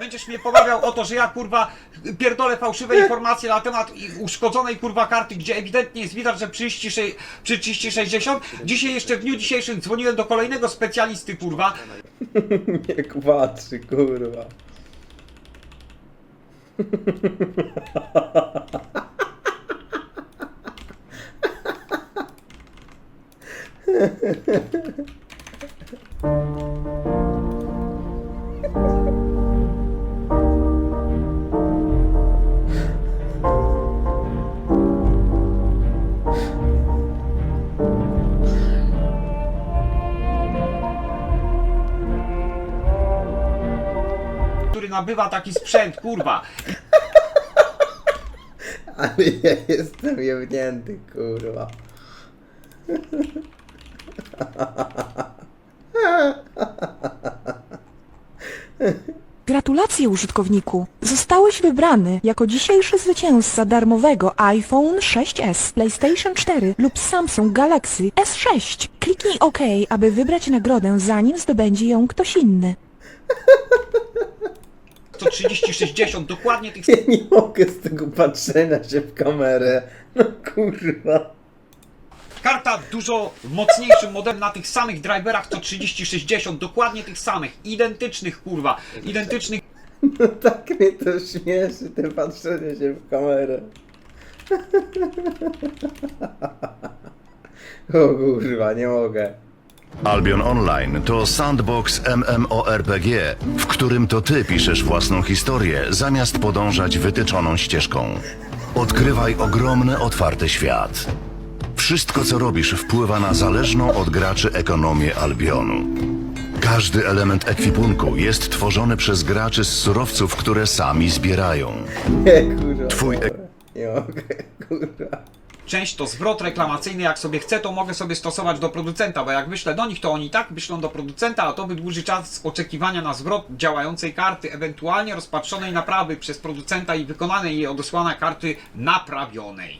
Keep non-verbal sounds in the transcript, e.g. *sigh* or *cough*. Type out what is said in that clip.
Będziesz mnie pomawiał o to, że ja kurwa pierdolę fałszywe informacje na temat uszkodzonej kurwa karty, gdzie ewidentnie jest widać, że przy 30 przy 3060. Dzisiaj jeszcze w dniu dzisiejszym dzwoniłem do kolejnego specjalisty kurwa. *laughs* Jak patrzy, kurwa. *laughs* który nabywa taki sprzęt, kurwa. *laughs* Ale ja jestem jebnięty, kurwa. Gratulacje użytkowniku! Zostałeś wybrany jako dzisiejszy zwycięzca darmowego iPhone 6s, PlayStation 4 lub Samsung Galaxy S6. Kliknij OK, aby wybrać nagrodę zanim zdobędzie ją ktoś inny. *laughs* To 3060, dokładnie tych Ja nie mogę z tego patrzenia się w kamerę. No kurwa. Karta dużo mocniejszym modelem na tych samych driverach to 3060, dokładnie tych samych, identycznych kurwa, identycznych No tak mnie to śmieszy, te patrzenie się w kamerę. *laughs* O kurwa, nie mogę. Albion Online to sandbox MMORPG, w którym to ty piszesz własną historię, zamiast podążać wytyczoną ścieżką. Odkrywaj ogromny, otwarty świat. Wszystko, co robisz, wpływa na zależną od graczy ekonomię Albionu. Każdy element ekwipunku jest tworzony przez graczy z surowców, które sami zbierają. Nie *laughs* kurwa. Twój. Nie mogę, kurwa. Część to zwrot reklamacyjny, jak sobie chcę, to mogę sobie stosować do producenta, bo jak wyślę do nich, to oni tak wyślą do producenta, a to wydłuży czas oczekiwania na zwrot działającej karty, ewentualnie rozpatrzonej naprawy przez producenta i wykonanej jej odesłania karty naprawionej.